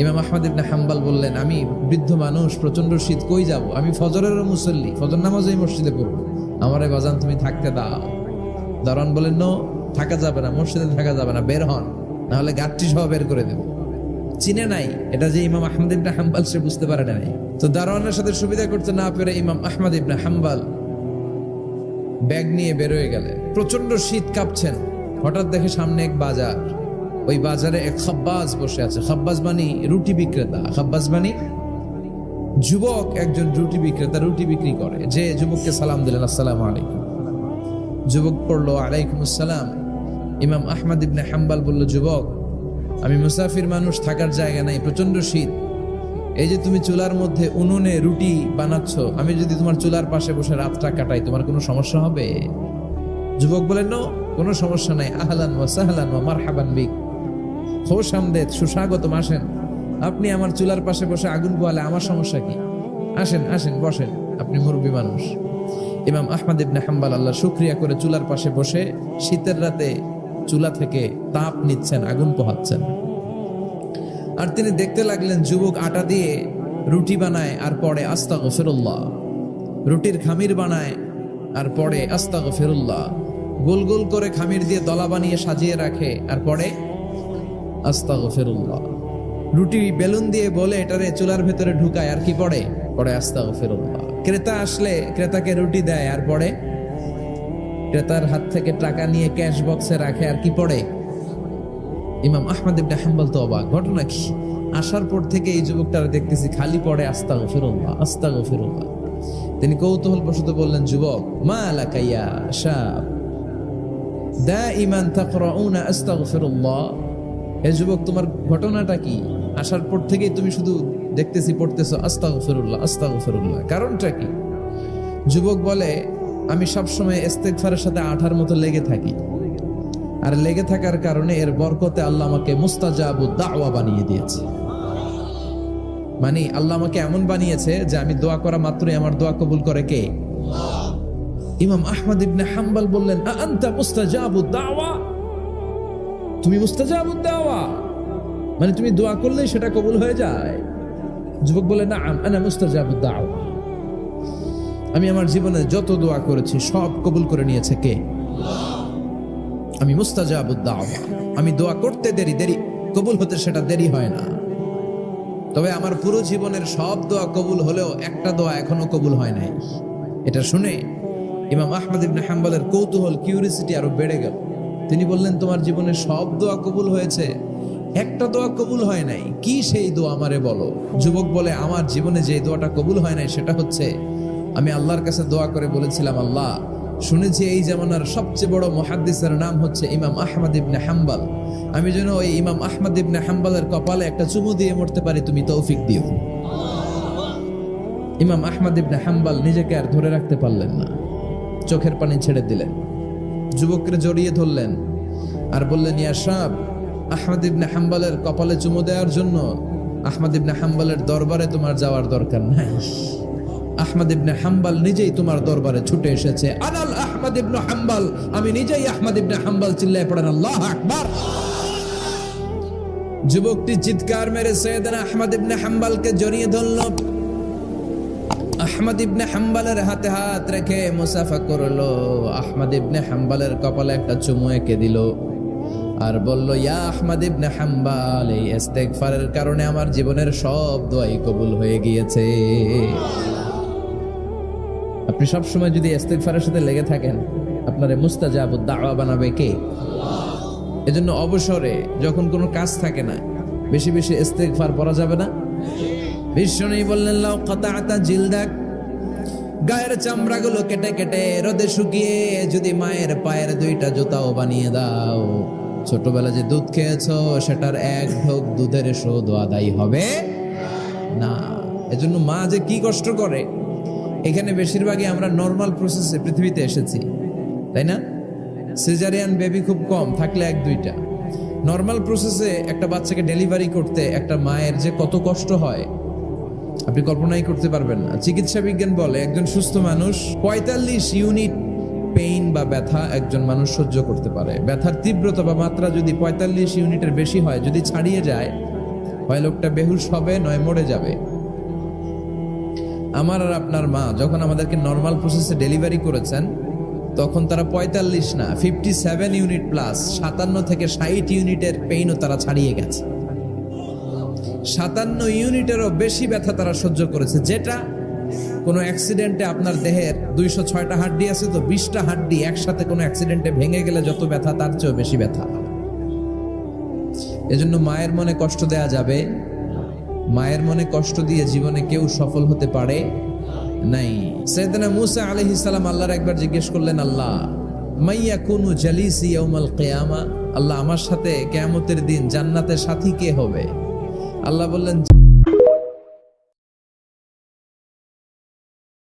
ইমাম আহমদ ইবনে হাম্বাল বললেন, আমি বৃদ্ধ মানুষ প্রচণ্ড শীত, কই যাব? আমি ফজরেরও মুসল্লি, ফজর নামাজ এই মসজিদে পড়ব। আমার বাজান, তুমি থাকতে দাও। দারোয়ান বলেন নো, থাকা যাবে না, মসজিদে থাকা যাবে না, বের হন, নাহলে গাঠটি সহ বের করে দেবো। চিনে নাই, এটা যে ইমাম আহমদ ইবনে হাম্বাল, সে বুঝতে পারে নাই। তো দারোয়ানের সাথে সুবিধা করতে না পেরে ইমাম আহমদ ইবনে হাম্বাল ব্যাগ নিয়ে বেরোয় গেলে প্রচণ্ড শীত কাঁপছেন। হঠাৎ দেখে সামনে এক বাজার। ওই বাজারে এক খাব্বাজ বসে আছে। খাব্বাজ মানি রুটি বিক্রেতা। খাব্বাজ মানি যুবক একজন রুটি বিক্রেতা, রুটি বিক্রি করে। যে যুবককে সালাম দিলেন, আসসালাম আলাইকুম। যুবক পড়ল, আলাইকুম আসসালাম। ইমাম আহমদ ইবনে হাম্বাল বলল, যুবক, আমি মুসাফির মানুষ, থাকার জায়গা নাই প্রচণ্ড শীত। এই যে তুমি চুলার মধ্যে উনুনে রুটি বানাচ্ছ, আমি যদি তোমার চুলার পাশে বসে রাতটা কাটাই, তোমার কোনো সমস্যা হবে? যুবক বলেন কোনো সমস্যা নাই। আহলান ওয়া সাহলান ওয়া মারহাবান বিক। খোশ আমদেদ সুস্বাগতম আসেন। আপনি আমার চুলার পাশে বসে আগুন পোয়ালে, আমার সমস্যা কি? আসেন আসেন, বসেন। আপনি মুরব্বী মানুষ। ইমাম আহমদ ইবনে হাম্বাল আল্লাহ শুক্রিয়া করে চুলার পাশে বসে শীতের রাতে চুলা থেকে তাপ নিচ্ছেন, আগুন পোহাচ্ছেন। আর তিনি দেখতে লাগলেন, যুবক আটা দিয়ে রুটি বানায় আর পরে আস্তা গফিরুল্লাহ রুটির খামির বানায় আর পরে আস্তা গফিরুল্লাহ গোল গোল করে খামির দিয়ে দলা বানিয়ে সাজিয়ে রাখে আর পরে আস্তা গফিরুল্লাহ রুটি বেলুন দিয়ে বলে এটারে চুলার ভেতরে ঢুকায়, আর কি পড়ে? পরে আস্তা গফিরুল্লাহ ক্রেতা আসলে ক্রেতাকে রুটি দেয়, আর পরে ক্রেতার হাত থেকে টাকা নিয়ে ক্যাশ বক্সে রাখে, আর কি পড়ে? ইমাম আহমদ ইবনে হাম্বল তো অবাক। ঘটনা কি? আসার পর থেকে এই যুবকটার দেখতেছি খালি পড়ে আস্তা গফিরুল্লাহ আস্তা গফিরুল্লাহ তিনি কৌতূহল বশত বললেন, যুবক, মা আলাকাইয়া শাব দা ইমান তাকরাউনা আস্তাগফিরুল্লাহ। হে যুবক, তোমার ঘটনাটা কি? আসার পর থেকেই তুমি শুধু দেখতেছি, পড়তেছো, আস্তাগফিরুল্লাহ আস্তাগফিরুল্লাহ। কারণটা কি? যুবক বলে, আমি সবসময় ইস্তেগফারের সাথে আঠার মতো লেগে থাকি। আর লেগে থাকার কারণে এর বরকতে আল্লাহ আমাকে মুস্তাজাবু দাওয়া বানিয়ে দিয়েছে। মানে আল্লাহ আমাকে এমন বানিয়েছে যে আমি দোয়া করা মাত্রই আমার দোয়া কবুল করে কে? ইমাম আহমদ ইবনে হাম্বাল বললেন, "আ আনতা মুস্তাজাবু দাওয়া? তুমি মুস্তাজাবু দাওয়া। মানে তুমি দোয়া করলেই সেটা কবুল হয়ে যায়। যুবক বলে না আনা মুস্তাজাবু দাওয়া। আমি আমার জীবনে যত দোয়া করেছি, সব কবুল করে নিয়েছে কে? আমি মুস্তাজাবু দাওয়া। আমি দোয়া করতে দেরি দেরি কবুল হতে সেটা দেরি হয় না। তবে আমার পুরো জীবনের সব দোয়া কবুল হলেও একটা দোয়া এখনও কবুল হয় নাই। এটা শুনে ইমাম আহমদ ইবনে হাম্বলের কৌতূহল কিউরিসিটি আরও বেড়ে গেল। তিনি বললেন, তোমার জীবনে সব দোয়া কবুল হয়েছে। একটা দোয়া কবুল হয় নাই। কি সেই দোয়া আমারে বলো? যুবক বলে, আমার জীবনে যে দোয়াটা কবুল হয় নাই সেটা হচ্ছে, আমি আল্লাহর কাছে দোয়া করে বলেছিলাম, আল্লাহ, শুনেছি এই জামানার সবচেয়ে বড় মহাদ্দিসের নাম হচ্ছে ইমাম আহমদ ইবনে হাম্বাল। আমি যেন ওই ইমাম আহমদ ইবনে হাম্বালের কপালে একটা চুমু দিয়ে মরতে পারি, তুমি তৌফিক দিও। ইমাম আহমদ ইবনে হাম্বাল নিজেকে আর ধরে রাখতে পারলেন না। চোখের পানি ছেড়ে দিলেন। যুবককে জড়িয়ে ধরলেন আর বললেন, ইয়া আহমদ ইবনে হাম্বালের কপালে চুমু দেওয়ার জন্য আহমদ ইবনে হাম্বালের দরবারে তোমার যাওয়ার দরকার নাই। আহমদ ইবনে হাম্বাল নিজেই তোমার দরবারে ছুটে এসেছে। আনাল আহমদ ইবনে হাম্বাল, আমি নিজেই আহমদ ইবনে হাম্বাল চিল্লায় পড়েন, আল্লাহ আকবার! যুবকটি চিৎকার মেরে সৈয়দনা আহমদ ইবনে হাম্বালকে জড়িয়ে ধরল। আহমদ ইবনে হাম্বালের হাতে হাত রেখে মুসাফা করল। আহমদ ইবনে হাম্বালের কপালে একটা চুমু এঁকে দিল আর বলল, ইয়া আহমদ ইবনে হাম্বাল, এই ইস্তেগফারের কারণে আমার জীবনের সব দোয়াই কবুল হয়ে গিয়েছে। আপনি সব সময় যদি ইস্তেগফারের সাথে লেগে থাকেন, আপনারে মুস্তাজাবু দাওয়া বানাবে কে? এজন্য অবসরে যখন কোনো কাজ থাকে না, বেশি বেশি ইস্তেগফার পড়া যাবে না? বিষ্ণু বললেন লাউ কাতাআতা জিলদাক। গায়ের চামড়াগুলো কেটে কেটে রোদে শুকিয়ে যদি মায়ের পায়ের দুইটা জুতাও বানিয়ে দাও, ছোটবেলা যে দুধ খেয়েছো, সেটার এক ঢোক দুধের শোধ আদায় হবে না। এজন্য মা যে কি কষ্ট করে। এখানে বেশিরভাগই আমরা নর্মাল প্রসেসে পৃথিবীতে এসেছি, তাই না? সিজারিয়ান বেবি খুব কম, থাকলে এক দুইটা। নর্মাল প্রসেসে একটা বাচ্চাকে ডেলিভারি করতে একটা মায়ের যে কত কষ্ট হয় আপনি কল্পনাই করতে পারবেন না। চিকিৎসা বিজ্ঞান বলে একজন সুস্থ মানুষ পঁয়তাল্লিশ ইউনিট পেইন বা ব্যথা একজন মানুষ সহ্য করতে পারে। ব্যথার তীব্রতা বা মাত্রা যদি পঁয়তাল্লিশ ইউনিটের বেশি হয়, যদি ছাড়িয়ে যায়, হয় লোকটা বেহুশ হবে, নয় মরে যাবে। আমার আর আপনার মা যখন আমাদেরকে নর্মাল প্রসেসে ডেলিভারি করেছেন, তখন তারা পঁয়তাল্লিশ না ফিফটি সেভেন ইউনিট প্লাস সাতান্ন থেকে ষাট ইউনিটের পেইনও তারা ছাড়িয়ে গেছে। সাতান্ন ইউনিটেরও বেশি ব্যথা তারা সহ্য করেছে, যেটা কোনো অ্যাক্সিডেন্টে আপনার দেহের দুইশো ছয়টা হাড্ডি আছে তো বিশটা হাড্ডি একসাথে কোনো অ্যাক্সিডেন্টে ভেঙে গেলে যত ব্যথা, তার চেয়েও বেশি ব্যথা। এজন্য মায়ের মনে কষ্ট দেয়া যাবে। মায়ের মনে কষ্ট দিয়ে জীবনে কেউ সফল হতে পারে নাই। সৈয়দনা মুসা আলাইহিস সালাম আল্লাহর একবার জিজ্ঞেস করলেন, আল্লাহ, মাইয়া কুনু জালিসি ইয়াউমাল কেয়ামা? আল্লাহ, আমার সাথে কেয়ামতের দিন জান্নাতের সাথী কে হবে? আল্লাহ বললেন